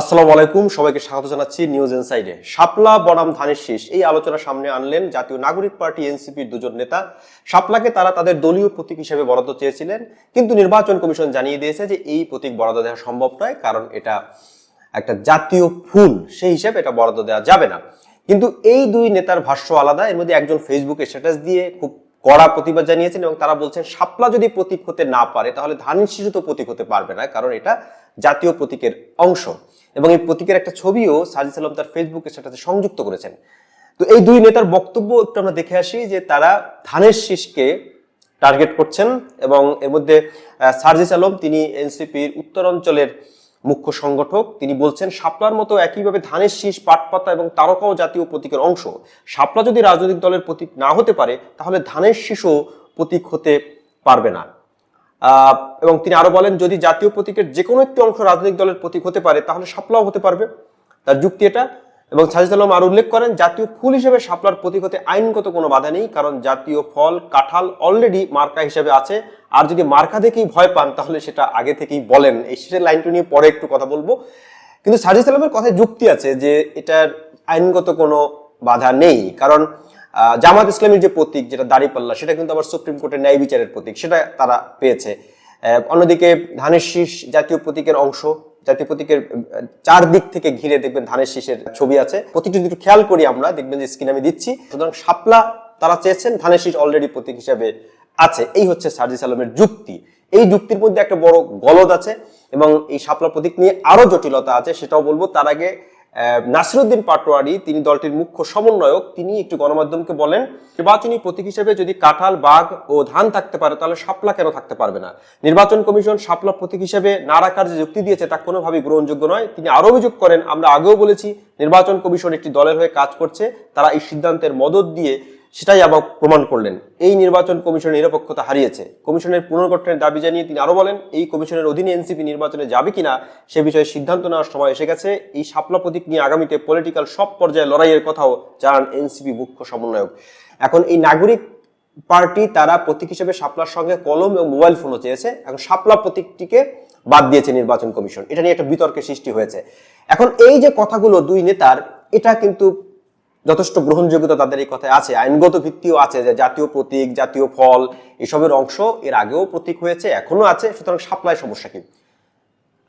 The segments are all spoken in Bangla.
আসসালামু আলাইকুম, সবাইকে স্বাগত জানাচ্ছি নিউজ ইনসাইডে শাপলা বনাম ধানের শীষ, এই আলোচনা সামনে আনলেন জাতীয় নাগরিক পার্টি এনসিপির দুজন নেতা। শাপলাকে তারা তাদের দলীয় প্রতীক হিসেবে বরাদ্দ চেয়েছিলেন, কিন্তু নির্বাচন কমিশন জানিয়ে দিয়েছে যে এই প্রতীক বরাদ্দ দেওয়া সম্ভব নয়, কারণ এটা একটা জাতীয় ফুল, সেই হিসেবে এটা বরাদ্দ দেওয়া যাবে না। কিন্তু এই দুই নেতার ভাষ্য আলাদা, এর মধ্যে একজন ফেসবুকে স্ট্যাটাস দিয়ে খুব কড়া প্রতিবাদ জানিয়েছেন এবং তারা বলছেন, শাপলা যদি প্রতীক হতে না পারে, তাহলে ধানের শিশু তো প্রতীক হতে পারবে না, কারণ এটা জাতীয় প্রতীকের অংশ। এবং এই প্রতীকের একটা ছবিও সাজিদ আলম তার ফেসবুকের সাথে সংযুক্ত করেছেন। তো এই দুই নেতার বক্তব্য একটু আমরা দেখে আসি যে তারা ধানের শীষকে টার্গেট করছেন এবং এর মধ্যে সার্জিস আলম, তিনি এনসিপির উত্তরাঞ্চলের মুখ্য সংগঠক, তিনি বলছেন, শাপলার মতো একইভাবে ধানের শীষ, পাটপাতা এবং তারকাও জাতীয় প্রতীকের অংশ। শাপলা যদি রাজনৈতিক দলের প্রতীক না হতে পারে, তাহলে ধানের শীষও প্রতীক হতে পারবে না। এবং তিনি আরও বলেন, যদি জাতীয় প্রতীকের যে কোনো একটি অংশ রাজনৈতিক দলের প্রতীক হতে পারে, তাহলে শাপলাও হতে পারবে। তার যুক্তি এটা। এবং সাজিদ আলম আরও উল্লেখ করেন, জাতীয় ফুল হিসেবে শাপলার প্রতীক হতে আইনগত কোনো বাধা নেই, কারণ জাতীয় ফল, কাঁঠাল অলরেডি মার্কা হিসেবে আছে। আর যদি মার্কা দেখেই ভয় পান, তাহলে সেটা আগে থেকেই বলেন। এই শেষের লাইনটি নিয়ে পরে একটু কথা বলব। কিন্তু সাজিদ আলমের কথায় যুক্তি আছে যে, এটার আইনগত কোনো বাধা নেই। কারণ জামাত ইসলামের যে প্রতীক, যেটা দাঁড়িপাল্লা, সেটা কিন্তু আবার সুপ্রিম কোর্টের ন্যায় বিচারের প্রতীক, সেটা তারা পেয়েছে। অন্যদিকে ধানের শীষ জাতীয় প্রতীকের অংশ, জাতীয় প্রতীকের চারদিক থেকে ঘিরে দেখবেন ধানের শীষের ছবি আছে। প্রতীকটি যদি খেয়াল করি আমরা, দেখবেন যে স্ক্রিন আমি দিচ্ছি, সুতরাং শাপলা তারা চেয়েছেন ধানের শীষ অলরেডি প্রতীক হিসাবে আছে। এই হচ্ছে সার্জিস আলমের যুক্তি। এই যুক্তির মধ্যে একটা বড় গলদ আছে এবং এই শাপলা প্রতীক নিয়ে আরও জটিলতা আছে, সেটাও বলব। তার আগে নাসিরুদ্দিন পাটোয়ারি, তিনি দলটির মুখ্য সমন্বয়ক, তিনি একটু গণমাধ্যমকে বলেন নির্বাচনী প্রতীক হিসেবে যদি কাঁঠাল, বাঘ ও ধান থাকতে পারে, তাহলে সাপলা কেন থাকতে পারবে না? নির্বাচন কমিশন সাপলা প্রতীক হিসেবে না রাখার যে যুক্তি দিয়েছে, তা কোনোভাবেই গ্রহণযোগ্য নয়। তিনি আরও অভিযোগ করেন, আমরা আগেও বলেছি, নির্বাচন কমিশন একটি দলের হয়ে কাজ করছে, তারা এই সিদ্ধান্তের মদত দিয়ে সেটাই আবার প্রমাণ করলেন। এই নির্বাচন কমিশনের নিরপেক্ষতা হারিয়েছে। কমিশনের পুনর্গঠনের দাবি জানিয়ে তিনি আরও বলেন, এই কমিশনের অধীনে এনসিপি নির্বাচনে যাবে কিনা সে বিষয়ে সিদ্ধান্ত নেওয়ার সময় এসে গেছে। এই শাপলা প্রতীক নিয়ে আগামীতে পলিটিক্যাল সব পর্যায়ে লড়াইয়ের কথাও জানান এনসিপি মুখ্য সমন্বয়ক। এখন এই নাগরিক পার্টি তারা প্রতীক হিসেবে শাপলার সঙ্গে কলম এবং মোবাইল ফোনও চেয়েছে। এখন শাপলা প্রতীকটিকে বাদ দিয়েছে নির্বাচন কমিশন। এটা নিয়ে একটা বিতর্কের সৃষ্টি হয়েছে। এখন এই যে কথাগুলো দুই নেতার, এটা কিন্তু যথেষ্ট গ্রহণযোগ্যতা তাদের এই কথায় আছে। আইনগত ভিত্তিও আছে যে জাতীয় প্রতীক, জাতীয় ফল এসবের অংশ এর আগেও প্রতীক হয়েছে এখনও আছে, সুতরাং সাপ্লাই সমস্যা কি?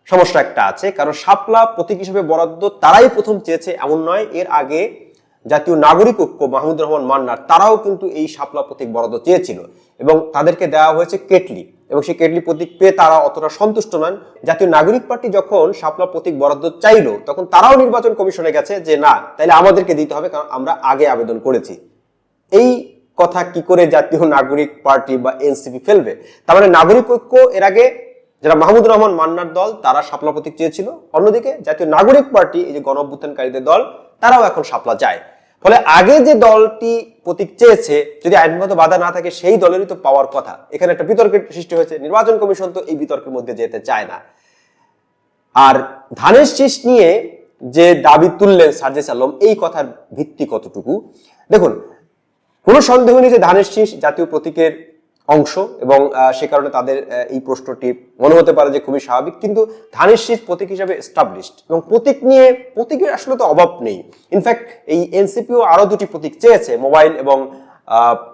সমস্যা একটা আছে, কারণ সাপলা প্রতীক হিসেবে বরাদ্দ তারাই প্রথম চেয়েছে, এমন নয়, এর আগে জাতীয় নাগরিক ঐক্য মাহমুদ রহমান মান্নার, তারাও কিন্তু এই শাপলা প্রতীক বরাদ্দ চেয়েছিল। এবং তাদেরকে দেওয়া হয়েছে কেটলি। এবং সেই কেটলি প্রতীক পেয়ে তারা অতটা সন্তুষ্ট নন। জাতীয় নাগরিক পার্টি যখন শাপলা প্রতীক বরাদ্দ চাইলো, তখন তারাও নির্বাচন কমিশনে গেছে যে, না, তাইলে আমাদেরকে দিতে হবে, কারণ আমরা আগে আবেদন করেছি। এই কথা কি করে জাতীয় নাগরিক পার্টি বা এনসিপি ফেলবে? তার মানে নাগরিক ঐক্য এর আগে যারা মাহমুদুর রহমান মান্নার দল, তারা শাপলা প্রতীক চেয়েছিল। অন্যদিকে জাতীয় নাগরিক পার্টি, এই যে গণ দল, তারাও এখন শাপলা চায়। ফলে আগে যে দলটি প্রতীক চেয়েছে, যদি আইনগত বাধা না থাকে, সেই দলেরই তো পাওয়ার কথা। এখানে একটা বিতর্কের সৃষ্টি হয়েছে। নির্বাচন কমিশন তো এই বিতর্কের মধ্যে যেতে চায় না। আর ধানের শীষ নিয়ে যে দাবি তুললেন সার্জেস আলম, এই কথার ভিত্তি কতটুকু? দেখুন, কোনো সন্দেহ নেই যে ধানের শীষ জাতীয় প্রতীকের অংশ এবং সে কারণে তাদের এই প্রশ্নটি মনে হতে পারে যে খুবই স্বাভাবিক। কিন্তু ধানের শীষ প্রতীক হিসাবে এস্টাবলিশড এবং প্রতীক নিয়ে, প্রতীকের আসলে তো অভাব নেই। ইনফ্যাক্ট এই এনসিপিও আরও দুটি প্রতীক চেয়েছে মোবাইল এবং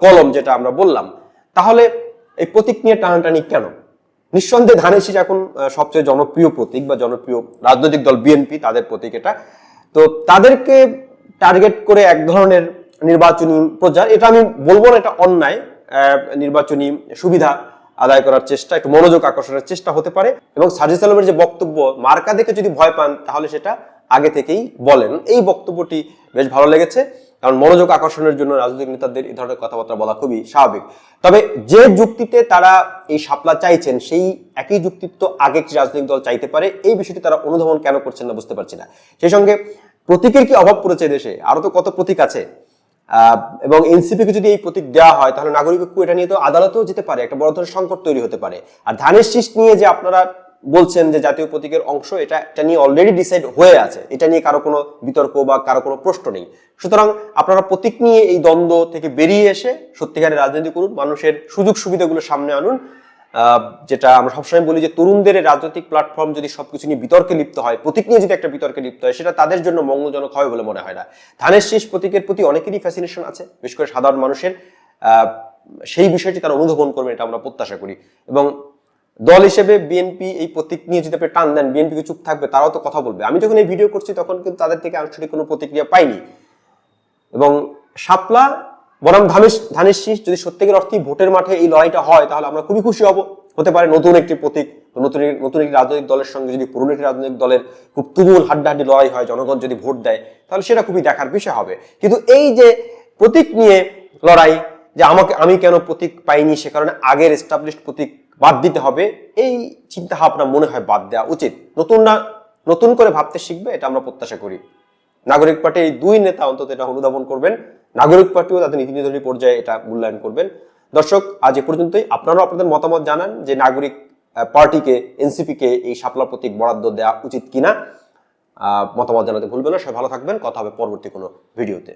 কলম যেটা আমরা বললাম। তাহলে এই প্রতীক নিয়ে টানাটানি কেন? নিঃসন্দেহে ধানের শীষ এখন সবচেয়ে জনপ্রিয় প্রতীক বা জনপ্রিয় রাজনৈতিক দল বিএনপি তাদের প্রতীক এটা। তো তাদেরকে টার্গেট করে এক ধরনের নির্বাচনী প্রচার, এটা আমি বলব না এটা অন্যায় নির্বাচনী সুবিধা আদায় করার চেষ্টা, একটু মনোযোগ আকর্ষণের চেষ্টা হতে পারে। এবং সাজিদ আলমের যে বক্তব্য, মার্কা দেখে যদি ভয় পান, তাহলে সেটা আগে থেকেই বলেন। এই বক্তব্যটি বেশ ভালো লেগেছে, কারণ মনোযোগ আকর্ষণের জন্য রাজনৈতিক নেতাদের এই ধরনের কথাবার্তা বলা খুবই স্বাভাবিক। তবে যে যুক্তিতে তারা এই শাপলা চাইছেন, সেই একই যুক্তি তো আগে একটি রাজনৈতিক দল চাইতে পারে। এই বিষয়টি তারা অনুধাবন কেন করছেন না বুঝতে পারছি না। সেই সঙ্গে প্রতীকের কি অভাব পড়েছে দেশে? আরও তো কত প্রতীক আছে? এবং এনসিপিকে যদি এই প্রতীক দেওয়া হয়, তাহলে নাগরিক ঐক্য এটা নিয়ে তো আদালতেও যেতে পারে, একটা বড় ধরনের সংকট তৈরি হতে পারে। আর ধানের শীষ নিয়ে যে আপনারা বলছেন যে জাতীয় প্রতীকের অংশ, এটা এটা নিয়ে অলরেডি ডিসাইড হয়ে আছে। এটা নিয়ে কারও কোনো বিতর্ক বা কারও কোনো প্রশ্ন নেই। সুতরাং আপনারা প্রতীক নিয়ে এই দ্বন্দ্ব থেকে বেরিয়ে এসে সত্যিকারের রাজনীতি করুন, মানুষের সুযোগ সুবিধাগুলো সামনে আনুন যেটা আমরা সবসময় বলি যে তরুণদের রাজনৈতিক প্ল্যাটফর্ম যদি সবকিছু নিয়ে বিতর্কে লিপ্ত হয়, প্রতীক নিয়ে যদি একটা বিতর্কে লিপ্ত হয়, সেটা তাদের জন্য মঙ্গলজনক হবে বলে মনে হয় না। ধানের শেষ প্রতীকের প্রতি অনেকেরই ফ্যাসিনেশন আছে, বিশেষ করে সাধারণ মানুষের। সেই বিষয়টি তারা অনুধাবন করবে এটা আমরা প্রত্যাশা করি। এবং দল হিসেবে বিএনপি এই প্রতীক নিয়ে যদি আপনি টান দেন বিএনপি চুপ থাকবে? তারাও তো কথা বলবে। আমি যখন এই ভিডিও করছি, তখন কিন্তু তাদের থেকে আনুষ্ঠানিক কোনো প্রতিক্রিয়া পাইনি। এবং শাপলা বনাম ধানের শীষ যদি সত্যিকার অর্থে ভোটের মাঠে এই লড়াইটা হয়, তাহলে আমরা খুবই খুশি হব। হতে পারে নতুন একটি প্রতীক, নতুন নতুন একটি রাজনৈতিক দলের সঙ্গে যদি পুরনো একটি রাজনৈতিক দলের খুব তুমুল হাড্ডাহাড্ডি লড়াই হয়, জনগণ যদি ভোট দেয়, তাহলে সেটা খুবই দেখার বিষয় হবে। কিন্তু এই যে প্রতীক নিয়ে লড়াই, যে আমাকে, আমি কেন প্রতীক পাইনি, সে কারণে আগের এস্টাবলিশড প্রতীক বাদ দিতে হবে, এই চিন্তা ভাবনা মনে হয় বাদ দেওয়া উচিত। নতুন না নতুন করে ভাবতে শিখবে, এটা আমরা প্রত্যাশা করি। নাগরিক পার্টি, এই দুই নেতা অন্তত এটা অনুধাবন করবেন। নাগরিক পার্টিও তাদের নীতি নির্ধারণী পর্যায়ে এটা মূল্যায়ন করবেন। দর্শক, আজ এ পর্যন্তই। আপনারাও আপনাদের মতামত জানান যে নাগরিক পার্টিকে, এনসিপিকে এই শাপলা প্রতীক বরাদ্দ দেওয়া উচিত কিনা। মতামত জানাতে ভুলবেন না। সবাই ভালো থাকবেন। কথা হবে পরবর্তী কোনো ভিডিওতে।